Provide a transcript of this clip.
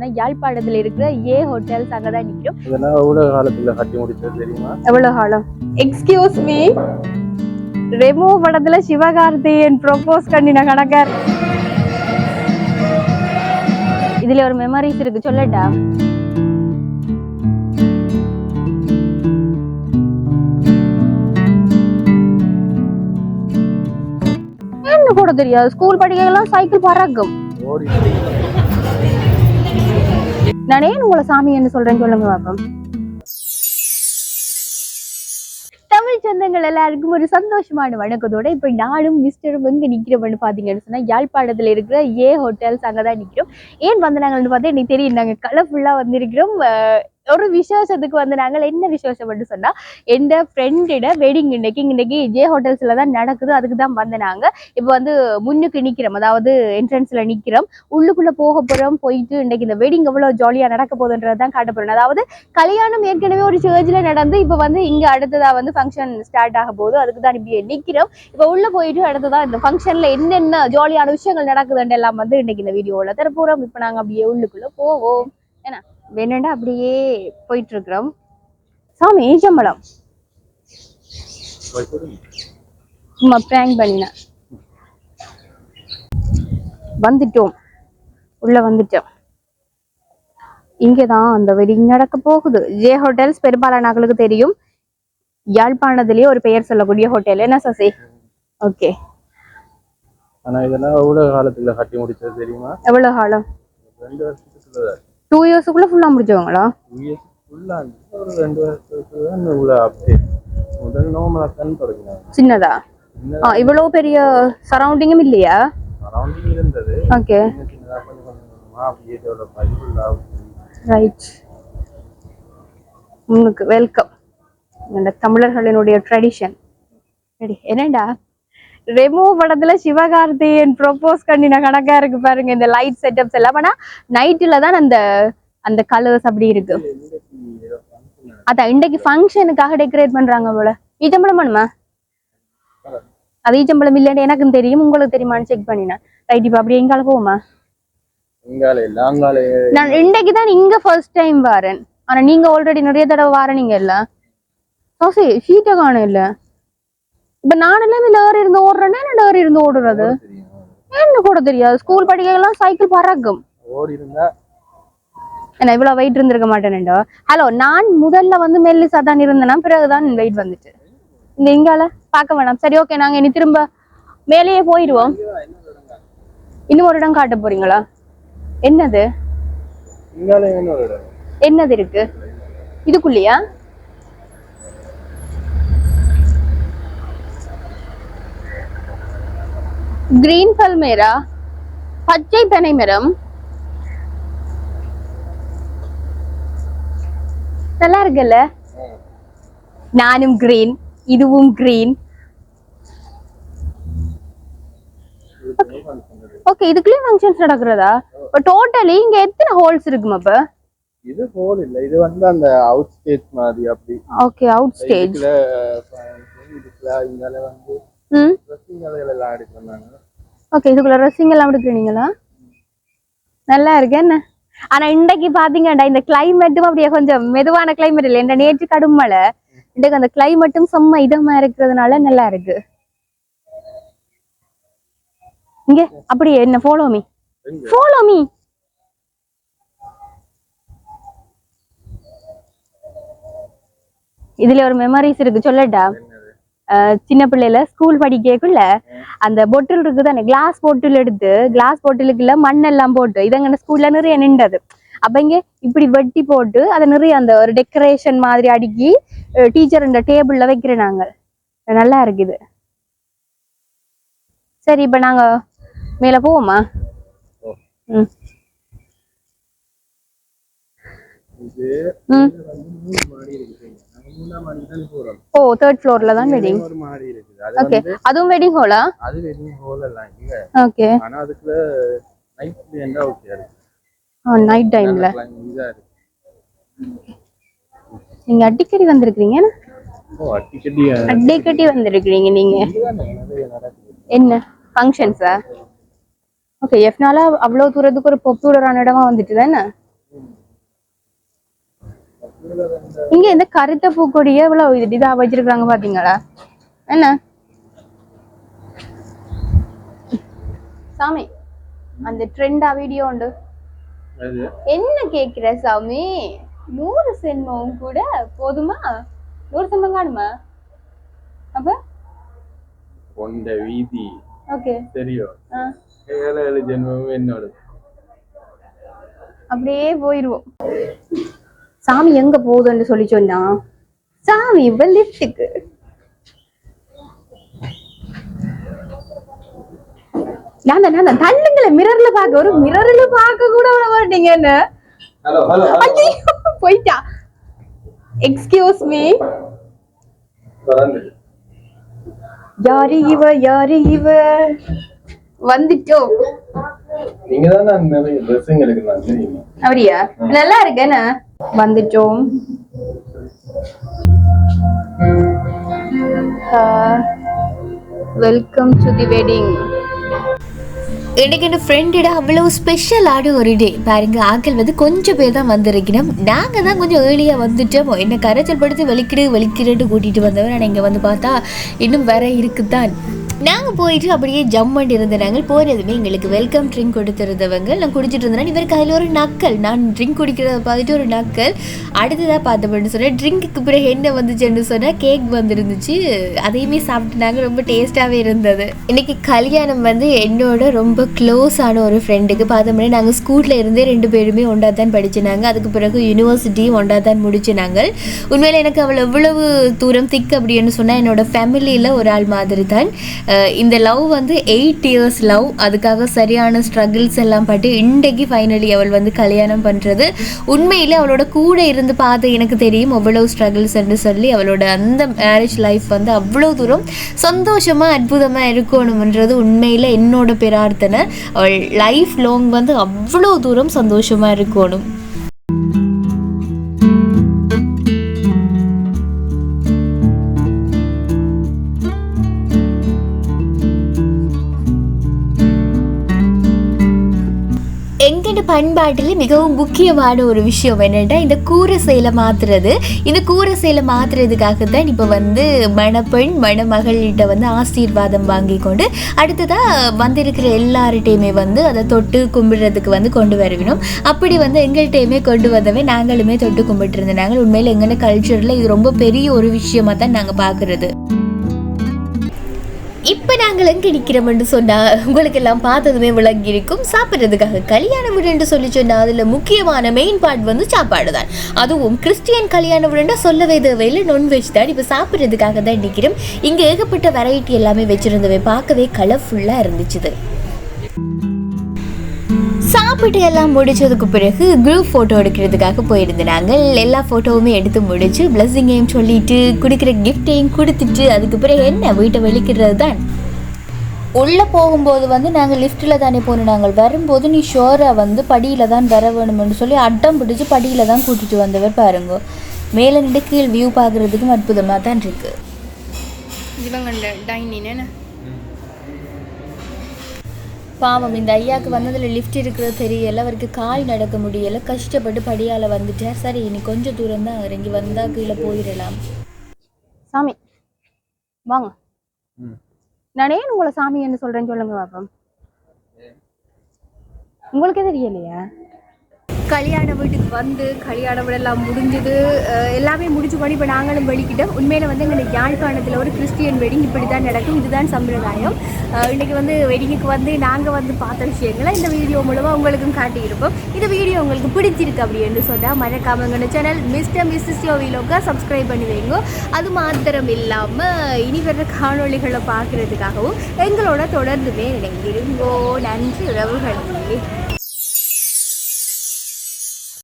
சொன்னா யாழ்ப்பாணத்துல இருக்கிற ஏ ஹோட்டல்ஸ் அங்கதான் நிக்கிறோம் இதெல்லாம் ஊடக காலத்துல கட்டி முடிச்சது தெரியுமா? எவ்வளவு காலம்? எக்ஸ்கியூஸ் மீ ரெமோ படத்துல சிவகார்த்திகேயன் ப்ரொபோஸ் பண்ணின கணக்கார். இதுல ஒரு மெமரிஸ் இருக்கு சொல்லட்டா? என்ன கூட தெரியாது. ஸ்கூல் படிக்கலாம் சைக்கிள் பறக்கும். நான் ஏன் உங்களை சாமி என்ன சொல்றேன்னு சொல்லுங்க பாப்போம். தமிழ் சொந்தங்கள் எல்லாருக்கும் ஒரு சந்தோஷமான வணக்கத்தோட இப்ப நானும் மிஸ்டரும் எங்க நிக்கிறோம்னு பாத்தீங்கன்னு சொன்னா யாழ்ப்பாணத்துல இருக்கிற ஏ ஹோட்டல்ஸ் அங்கதான் நிக்கிறோம். ஏன் வந்து நாங்கள்னு பார்த்தா எனக்கு தெரியும் நாங்க கலர்ஃபுல்லா வந்திருக்கிறோம். ஒரு விசேஷத்துக்கு வந்து நாங்கள் என்ன விசேஷம் மட்டும் சொன்னா எந்த ஃப்ரெண்டிட வெட்டிங் இன்னைக்கு இன்னைக்கு ஜே ஹோட்டல்ஸ்ல தான் நடக்குது அதுக்கு தான் வந்து நாங்க இப்போ வந்து முன்னுக்கு நிக்கிறோம். அதாவது என்ட்ரன்ஸ்ல நிக்கிறோம். உள்ளுக்குள்ள போக போறோம் போயிட்டு இன்னைக்கு இந்த வெட்டிங் எவ்வளவு ஜாலியா நடக்க போகுதுன்றது தான் காட்ட போறோம். அதாவது கல்யாணம் ஏற்கனவே ஒரு சர்ச்சில் நடந்து இப்போ வந்து இங்க அடுத்ததா வந்து ஃபங்க்ஷன் ஸ்டார்ட் ஆக போகுது அதுக்கு தான் இப்படி நிக்கிறோம். இப்போ உள்ள போயிட்டு அடுத்ததா இந்த ஃபங்க்ஷன்ல என்னென்ன ஜாலியான விஷயங்கள் நடக்குதுன்னு எல்லாம் வந்து இன்னைக்கு இந்த வீடியோல தர இப்ப இப்போ நாங்க அப்படியே உள்ளுக்குள்ள போவோம். ஏன்னா வேணுண்டா அப்படியே போயிட்டு இருக்கிறோம் சாமி ஈச்சம்பழம் சும்மா ப்ராங்க் பண்ணினேன் வந்துட்டோம். உள்ள வந்துட்டோம். இங்கதான் அந்த வெட்டிங் நடக்க போகுது. ஜே ஹோட்டல்ஸ் பெரும்பாலானவர்களுக்கு தெரியும். யாழ்ப்பாணத்திலேயே ஒரு பெயர் சொல்லக்கூடிய ஹோட்டல் என்ன சசி? ஓகே ஆனா இதெல்லாம் ஊடக காலத்துல கட்டி முடிச்சது தெரியுமா? எவ்வளவு காலம்? ரெண்டு வருஷத்துக்குள்ள டூ இயர்ஸுக்குள்ள ஃபுல்லா முடிச்சவங்களா? சின்னதா? இவ்வளவு பெரிய சரௌண்டிங்கும் இல்லையா? ஓகே ரைட் உங்களுக்கு வெல்கம் இந்த தமிழர்களினுடைய ட்ரெடிஷன் ரெடி என்னடா? ரெமோ படத்துல சிவகார்த்திகேயன் ப்ரொபோஸ் பண்ணின கணக்கா இருக்கு பாருங்க இந்த லைட் செட்டப்ஸ் எல்லாம். ஆனா நைட்டுல தான் அந்த அந்த கலர்ஸ் அப்படி இருக்கு. அதான் இன்னைக்கு ஃபங்க்ஷனுக்காக டெக்கரேட் பண்றாங்க போல. ஈச்சம்பழம் பண்ணுமா அது ஈச்சம்பழம் இல்லைன்னு எனக்கும் தெரியும் உங்களுக்கு தெரியுமான்னு செக் பண்ணினேன். ரைட் இப்போ அப்படியே எங்கால போவோமா? நான் இன்றைக்கு தான் இங்க ஃபர்ஸ்ட் டைம் வரேன். ஆனா நீங்க ஆல்ரெடி நிறைய தடவை வாரனீங்க இல்ல. சோசி ஷீட்டை காணும் இல்ல. இப்ப நான் எல்லாம் இதுல ஏறி இருந்து ஓடுறேன்னா என்ன ஏறி இருந்து ஓடுறது? என்ன கூட தெரியாது. ஸ்கூல் படிக்கலாம் சைக்கிள் பறக்கும். நான் இவ்வளவு வெயிட் இருந்திருக்க மாட்டேனேண்டோ ஹலோ நான் முதல்ல வந்து மெல்லிசா தான் இருந்தேன்னா பிறகுதான் வெயிட் வந்துச்சு. இந்த இங்கால பார்க்க வேணாம். சரி ஓகே நாங்க இனி திரும்ப மேலேயே போயிடுவோம் இன்னும் ஒரு இடம் காட்ட போறீங்களா? என்னது? என்னது இருக்கு? இதுக்குள்ளயா? கிரீன் பல்மேரா பச்சை பனை மரம் நல்லா இருக்குல்ல நானும் கிரீன் இதுவும் கிரீன் ஓகே இதுக்குள்ளேயும் ஃபங்க்ஷன்ஸ் நடக்கிறதா? இப்போ டோட்டலி இங்க எத்தனை ஹோல்ஸ் இருக்குமா அப்ப இது ஹோல் இல்ல இது வந்து அந்த அவுட் ஸ்டேஜ் மாதிரி அப்படி. ஓகே அவுட் ஸ்டேஜ் இதுக்குள்ள வந்து ம். ஓகே இதுக்குள்ள ட்ரெஸ்ஸிங் எல்லாம் எடுக்கிறீங்களா நல்லா இருக்கு என்ன? ஆனா இன்றைக்கு பாத்தீங்கடா இந்த கிளைமேட்டும் அப்படியே கொஞ்சம் மெதுவான கிளைமேட் இல்லை. இந்த நேற்று கடும் மழை. இன்றைக்கு அந்த கிளைமேட்டும் செம்ம இதமா இருக்கிறதுனால நல்லா இருக்கு. இங்க அப்படியே என்ன ஃபாலோ மீ? ஃபாலோ மீ இதுல ஒரு மெமரிஸ் இருக்கு சொல்லட்டா? சின்ன பிள்ளையில ஸ்கூல் படிக்கக்குள்ள அந்த பொட்டில் இருக்குது தானே கிளாஸ் பொட்டில் எடுத்து கிளாஸ் பொட்டிலுக்குள்ள மண்ணெல்லாம் போட்டு இதங்க ஸ்கூல்ல நிறைய நின்றது. அப்ப இங்க இப்படி வெட்டி போட்டு அதை நிறைய அந்த ஒரு டெக்கரேஷன் மாதிரி அடுக்கி டீச்சர் இந்த டேபிள்ல வைக்கிறேன் நாங்க. நல்லா இருக்குது. சரி இப்ப நாங்க மேல போவோமா? ஓ. ம். இது ம் ஓ தேர்ட் ஃப்ளோர்ல தான் வெட்டிங் ஒரு மாடி இருக்குது. ஓகே அதுவும் வெட்டிங் ஹோலா அது வெறும் ஹோல் எல்லாம் இல்ல ஓகே ஆனா அதுக்குள்ள நைட் என்ன ஓகே இருக்கு. நைட் டைம்ல நீங்க அடிக்கடி வந்திருக்கீங்க ஓ அடிக்கடி அடிக்கடி வந்திருக்கீங்க நீங்க. என்ன? ஃபங்க்ஷன்ஸா ஓகே எஃப்னால அவ்வளோ தூரத்துக்கு ஒரு பாப்புலரான இடமா வந்துட்டு தானே இங்க இந்த கருத்த பூக்கொடிய இவ்வளவு இது வச்சிருக்காங்க பாத்தீங்களா? என்ன? சாமி அந்த ட்ரெண்டா வீடியோ உண்டு. என்ன கேக்குற சாமி? நூறு சென்மம் கூட போதுமா? நூறு சென்மம் காணுமா? அப்ப? கொண்ட வீதி. ஓகே. தெரியும் ஏழு ஏழு ஜென்மமும் என்னோட அப்படியே போயிருவோம். சாமி எங்க போகுதுன்னு சொல்லி சொன்னா சாமி இப்ப லிஃப்ட்டுக்கு நான் மிரர்ல பாக்க ஒரு மிரர்ல பாக்க கூட விட மாட்டீங்க என்ன? ஹலோ ஹலோ ஐயோ போயிட்டா. எக்ஸ்கியூஸ் மீ யாரு இவ யாரு இவ? வந்துட்டோம். நீங்க தான் நான் நிறைய ட்ரெஸ்ஸுங்க எடுக்கலாம் தெரியுமா அப்படியா? நல்லா இருக்கு என்ன வந்துட்டோம் வெல்கம் டு தி வெட்டிங் எனக்கு என் ஃப்ரெண்டிட அவ்வளவு ஸ்பெஷலான ஒரு டே பாருங்க ஆக்கள் வந்து கொஞ்சம் பேர் தான் வந்திருக்கணும். நாங்கள் தான் கொஞ்சம் ஏர்லியாக வந்துட்டோம். என்ன கரைச்சல் படுத்து வெளிக்கிடு வெளிக்கிடுன்னு கூட்டிகிட்டு வந்தவர் ஆனால் இங்கே வந்து பார்த்தா இன்னும் வர இருக்குதான் நாங்கள் போயிட்டு அப்படியே ஜம் பண்ணி இருந்தனாங்க போனதுமே எங்களுக்கு வெல்கம் ட்ரிங்க் கொடுத்துருந்தவங்க. நான் குடிச்சிட்டு இருந்தேன். இவருக்கு அதில் ஒரு நக்கல். நான் ட்ரிங்க் குடிக்கிறத பார்த்துட்டு ஒரு நக்கல். அடுத்ததாக பார்த்தோம்னு சொன்னேன் ட்ரிங்க்குக்கு பிறகு என்ன வந்துச்சுன்னு சொன்னால் கேக் வந்துருந்துச்சு. அதையுமே சாப்பிட்டுனாங்க ரொம்ப டேஸ்ட்டாகவே இருந்தது. இன்னைக்கு கல்யாணம் வந்து என்னோட ரொம்ப க்ளோஸான ஒரு ஃப்ரெண்டுக்கு பார்த்தோம்னா நாங்கள் ஸ்கூலில் இருந்தே ரெண்டு பேருமே ஒன்றா தான் படிச்சினாங்க அதுக்கு பிறகு யூனிவர்சிட்டியும் ஒன்றா தான் முடிச்சினாங்க உண்மையில் எனக்கு அவள் எவ்வளவு தூரம் திக் அப்படின்னு சொன்னால் என்னோட ஃபேமிலியில் ஒரு ஆள் மாதிரி தான் இந்த லவ் வந்து எயிட் இயர்ஸ் லவ். அதுக்காக சரியான ஸ்ட்ரகிள்ஸ் எல்லாம் பட்டு இன்றைக்கு ஃபைனலி அவள் வந்து கல்யாணம் பண்ணுறது உண்மையில் அவளோட கூட இருந்து பார்த்து எனக்கு தெரியும் அவ்வளவு ஸ்ட்ரகிள்ஸ் என்று சொல்லி அவளோட அந்த மேரேஜ் லைஃப் வந்து அவ்வளோ தூரம் சந்தோஷமாக அற்புதமாக இருக்கணும்ன்றது உண்மையில் என்னோட பிரார்த்தனை. அவள் லைஃப் லாங் வந்து அவ்வளோ தூரம் சந்தோஷமாக இருக்கணும். எங்கட பண்பாட்டில் மிகவும் முக்கியமான ஒரு விஷயம் என்னென்னா இந்த கூரை சேலை மாத்துறது. இந்த கூரை சேலை மாத்துறதுக்காக தான் இப்போ வந்து மணப்பெண் மணமகள்கிட்ட வந்து ஆசீர்வாதம் வாங்கி கொண்டு அடுத்ததாக வந்திருக்கிற எல்லார்கிட்டையுமே வந்து அதை தொட்டு கும்பிடுறதுக்கு வந்து கொண்டு வருவினோம். அப்படி வந்து எங்கள்கிட்டையுமே கொண்டு வந்தவே நாங்களுமே தொட்டு கும்பிட்டு இருந்தோம் நாங்கள் உண்மையில் எங்களோட கல்ச்சரில் இது ரொம்ப பெரிய ஒரு விஷயமா தான் நாங்கள் பார்க்குறது. இப்போ நாங்கள் எங்கே நிற்கிறோம்னு சொன்னால் உங்களுக்கு எல்லாம் பார்த்ததுமே விளங்கி இருக்கும் சாப்பிட்றதுக்காக கல்யாண வீடுன்னு சொல்லி சொன்னால் அதில் முக்கியமான மெயின் பார்ட் வந்து சாப்பாடு தான். அதுவும் கிறிஸ்டியன் கல்யாண வீடுன்னா சொல்லவே தேவையில் நான்வெஜ் தான். இப்போ சாப்பிட்றதுக்காக தான் நிற்கிறோம் இங்கே ஏகப்பட்ட வெரைட்டி எல்லாமே வச்சுருந்தவை பார்க்கவே கலர்ஃபுல்லாக இருந்துச்சுது. சாப்பிட்டு எல்லாம் முடிச்சதுக்கு பிறகு குரூப் ஃபோட்டோ எடுக்கிறதுக்காக போயிருந்தாங்க எல்லா ஃபோட்டோவுமே எடுத்து முடிச்சு பிளஸ்ஸிங்கையும் சொல்லிட்டு கொடுக்குற கிஃப்டையும் கொடுத்துட்டு அதுக்கு பிறகு என்ன வீட்டை வெளிக்கிறது தான். உள்ளே போகும்போது வந்து நாங்கள் லிஃப்ட்டில் தானே போனோம். நாங்கள் வரும்போது நீ ஷோராக வந்து படியில் தான் வர வேணும்னு சொல்லி அட்டம் பிடிச்சி படியில் தான் கூட்டிகிட்டு வந்தவர் பாருங்க. மேலே நின்று கீழ் வியூ பார்க்குறதுக்கும் அற்புதமாக தான் இருக்குது இவங்க டைனின்னு பாவம் இந்த ஐயாவுக்கு வந்ததில் லிஃப்ட் இருக்கிறது தெரியல அவருக்கு கால் நடக்க முடியல கஷ்டப்பட்டு படியால் வந்துட்டார். சரி இனி கொஞ்சம் தூரம் தான் இறங்கி வந்தால் கீழே போயிடலாம். சாமி வாங்க. நான் ஏன் உங்களை சாமி என்ன சொல்றேன்னு சொல்லுங்க பாப்போம். உங்களுக்கே தெரியலையா? கல்யாண வீட்டுக்கு வந்து கல்யாண வீடெல்லாம் முடிஞ்சது. எல்லாமே முடிச்சு பண்ணி இப்போ நாங்களும் வெளிக்கிட்டோம். உண்மையில் வந்து எங்களுக்கு யாழ்ப்பாணத்தில் ஒரு கிறிஸ்டியன் வெட்டிங் இப்படி தான் நடக்கும். இதுதான் சம்பிரதாயம். இன்றைக்கி வந்து வெட்டிங்குக்கு வந்து நாங்கள் வந்து பார்த்த விஷயங்களை இந்த வீடியோ மூலமாக உங்களுக்கும் காட்டியிருப்போம். இந்த வீடியோ உங்களுக்கு பிடிச்சிருக்கு அப்படின்னு சொன்னால் மறக்காம எங்கள் சேனல் மிஸ்டர் மிஸ்ஸஸ் யோவிலோக்க சப்ஸ்கிரைப் பண்ணி வைங்க. அது மாத்திரம் இல்லாமல் இனி வர்ற காணொளிகளை பார்க்குறதுக்காகவும் எங்களோட தொடர்ந்துமே இணைந்திருங்கோ. நன்றி உறவுகளே.